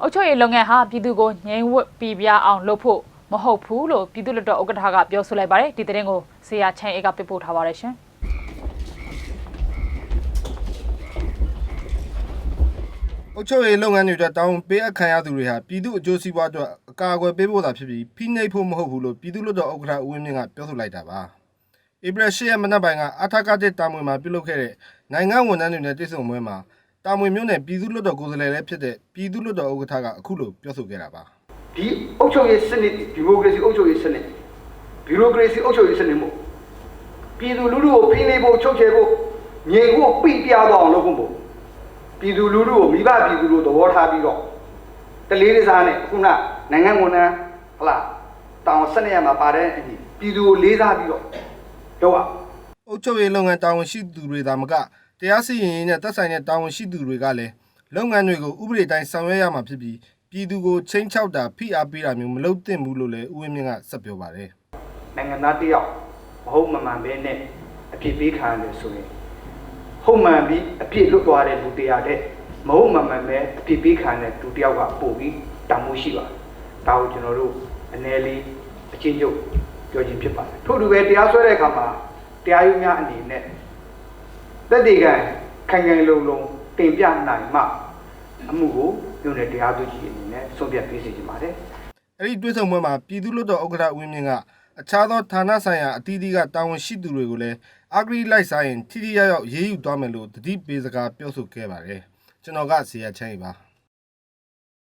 အုပ်ချုပ်ရေးလုပ်ငန်းဟာပြည်သူကိုငြိမ်ဝတ်ပြပြအောင်လုပ်ဖို့မဟုတ်ဘူးလို့ပြည်သူ့လွှတ်တော်ဥက္ကဋ္ဌကပြောဆိုလိုက်ပါတယ်ဒီသတင်းကိုဆေးရချန်အေးကပြပို့ထားပါတယ်ရှင်အုပ်ချုပ်ရေးလုပ်ငန်းတွေအတွက်တောင်းပေးအပ်ခံရသူတွေဟာပြည်သူအကျိုးစီးပွားအတွက်အကာအကွယ်ပေးဖို့သာဖြစ်ပြီးဖိနှိပ်ဖို့မဟုတ်ဘူးလို့ပြည်သူ့လွှတ်တော်ဥက္ကဋ္ဌဦးဝင်းမြင့်ကပြောဆိုလိုက်တာပါဧပြီ၈ရက်မနက်ပိုင်းကအထာကတစ်တာမွေမှာပြုလုပ်ခဲ့တဲ့နိုင်ငံဝန်ထမ်းတွေနဲ့တွေ့ဆုံပွဲမှာ တာမွေမြို့နယ်ပြည်သူ့လွှတ်တော်ကိုယ်စားလှယ်လည်းဖြစ်တဲ့ပြည်သူ့လွှတ်တော်ဥက္ကဋ္ဌကအခုလိုပြောဆိုခဲ့တာပါဒီအုပ်ချုပ်ရေးစနစ်ဒီမိုကရေစီအုပ်ချုပ်ရေးစနစ်ဘီရိုကရေစီအုပ်ချုပ်ရေးစနစ်မို့ပြည်သူလူထုကိုဖိနှိပ်ဖို့ချုပ်ချယ်ဖို့ငြိမ်ဖို့ပြပြသွားအောင်လုပ်ဖို့မို့ပြည်သူလူထုကိုမိဘပြည်သူတို့သဘောထားပြီးတော့တလေးလေးစားနဲ့ခုနနိုင်ငံဝန်ထမ်းဟလာတောင်စနစ်ရမှာပါတဲ့အညီပြည်သူကိုလေးစားပြီးတော့တော့အုပ်ချုပ်ရေးလုပ်ငန်းတာဝန်ရှိသူတွေသာမက တရားစီရင်ရေးနဲ့သက်ဆိုင်တဲ့တာဝန်ရှိသူတွေကလည်းလုပ်ငန်းတွေကိုဥပဒေတိုင်းဆောင်ရွက်ရမှာဖြစ်ပြီးပြည်သူကိုချင်းချောက်တာဖိအားပေးတာမျိုးမလုပ်သင့်ဘူးလို့လည်းဦးဝင်းမြင့်ကဆက်ပြောပါတယ်နိုင်ငံသားတစ်ယောက်မဟုတ်မမှန်ပဲနဲ့အပြစ်ပေးခံရတယ်ဆိုရင်ဟုတ်မှန်ပြီးအပြစ်လွတ်သွားတဲ့လူတရားတဲ့မဟုတ်မှန်မှန်ပဲအပြစ်ပေးခံတဲ့လူတစ်ယောက်ကပို့ပြီးတောင်းမှုရှိပါတယ်။ဒါကိုကျွန်တော်တို့အ ਨੇ လေးအချင်းချုပ်ပြောခြင်းဖြစ်ပါတယ်။ထို့တူပဲတရားစွဲတဲ့အခါမှာတရားရုံးများအနေနဲ့ သက်သေခံခိုင်ခိုင်လုံလုံတင်ပြနိုင်မှအမှုကိုမြို့နယ်တရားသူကြီးအနေနဲ့ဆုံးဖြတ်ပေးစီခြင်းပါတယ်။အဲ့ဒီတွဲဆုံပွဲမှာပြည်သူ့လွှတ်တော်ဥက္ကဋ္ဌဦးမြင့်ကအခြားသောဌာနဆိုင်ရာအသီးသီးကတာဝန်ရှိသူတွေကိုလည်းအဂရိလိုက်စားရင်ထိထိရောက်ရောက်ရေးယူသွားမယ်လို့တတိပေးစကားပြောဆိုခဲ့ပါတယ်ကျွန်တော်ကဇေယျချမ်းကြီးပါ